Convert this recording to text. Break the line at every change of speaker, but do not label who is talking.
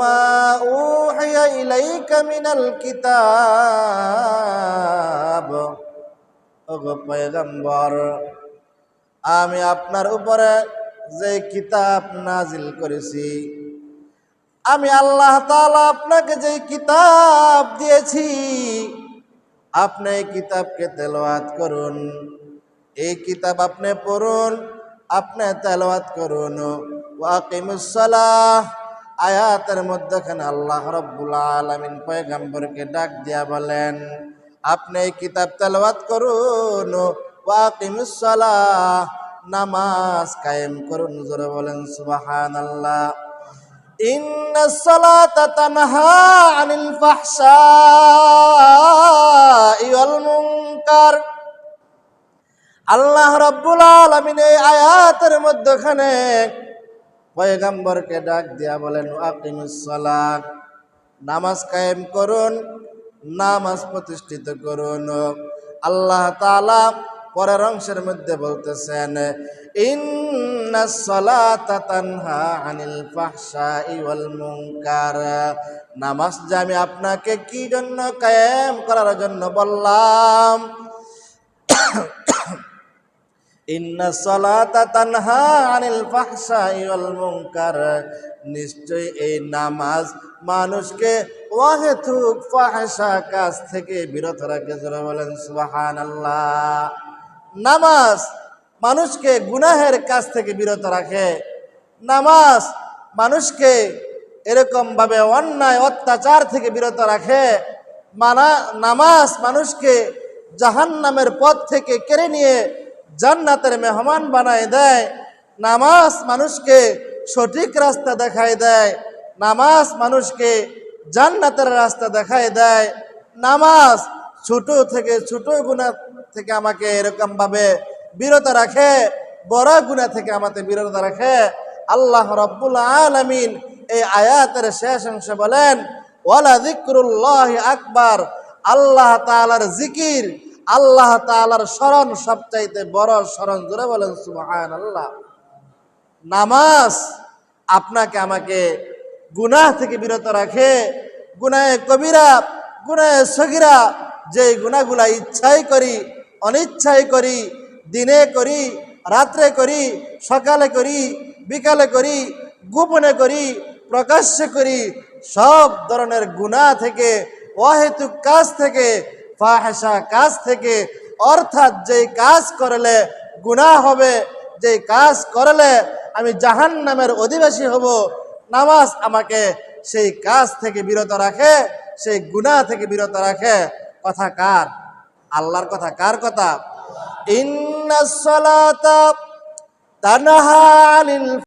মা উহিয়া ইলাইকা মিনাল কিতাব। ওগো পয়গম্বর, আমি আপনার উপরে যে কিতাব নাজিল করেছি, আমি আল্লাহ তাআলা আপনাকে যে কিতাব দিয়েছি, আপনি এই কিতাবকে তেলাওয়াত করুন। এই কিতাব আপনি পড়ুন, আপনি তেলাওয়াত করুন। ওয়াকিমুস সালাহ। আয়াতের মধ্যখানে আল্লাহ রব্বুল আলমিন পয়গাম্বরকে ডাক দিয়া বলেন, আপনি এই কিতাব তেলবাত করুন নামাজ কায়েম করুন, জোরে বলেন সুবাহান আল্লাহ আল্লাহ রব্বুল আলমিন এই আয়াতের মধ্যখানে পয়গম্বরকে ডাক দিয়া বলেন আকিমুসলাত নামাজ কায়েম করুন, নামাজ প্রতিষ্ঠিত করুন। আল্লাহ তালা পরের অংশের মধ্যে বলতেছেন নামাজ যে আমি আপনাকে কি জন্য কায়েম করার জন্য বললাম ইন্না সালাতা তানহা আনিল ফাহশাই ওয়াল মুনকার নিশ্চয় এই নামাজ মানুষকে ওয়াহেতুক ফাহশা কাজ থেকে বিরত রাখে, যারা বলেন সুবহানাল্লাহ। নামাজ মানুষকে গুনাহের কাজ থেকে বিরত রাখে। নামাজ মানুষকে এরকম ভাবে অন্যায়, অত্যাচার থেকে বিরত রাখে। মানা নামাজ মানুষকে জাহান্নামের পথ থেকে কেড়ে নিয়ে জান্নাতের মেহমান বানায় দেয়, নামাজ মানুষকে সঠিক রাস্তা দেখায় দেয়, নামাজ মানুষকে জান্নাতের রাস্তা দেখায় দেয়, নামাজ ছোট থেকে ছোট গুণা থেকে আমাকে এরকম ভাবে বিরত রাখে, বড় গুণা থেকে আমাকে বিরত রাখে। আল্লাহ রব্বুল আলমিন এই আয়াতের শেষ অংশে বলেন, ওয়ালা জিক্রুল্লাহ আকবার আল্লাহ তাআলার জিকির আল্লাহ তাআলার স্মরণ সবচাইতে বড় স্মরণ জুড়ে বলেন সুবহান আল্লাহ নামাজ আপনাকে আমাকে গুনাহ থেকে বিরত রাখে। গুনায় কবিরা গুনায় সগিরা যে গুণাগুলা ইচ্ছাই করি, অনিচ্ছাই করি, দিনে করি, রাত্রে করি, সকালে করি, বিকালে করি, গোপনে করি, প্রকাশ্যে করি, সব ধরনের গুনাহ থেকে, অহেতুক কাজ থেকে ফাহেসা কাজ থেকে, অর্থাৎ যেই কাজ করলে গুনাহ হবে, যেই কাজ করলে আমি জাহান নামের অধিবাসী হব, নামাজ আমাকে সেই কাজ থেকে বিরত রাখে, সেই গুনাহ থেকে বিরত রাখে। কথা কার? আল্লাহর কথা কার কথা? ইন্নাস সালাতা তানহা আনিল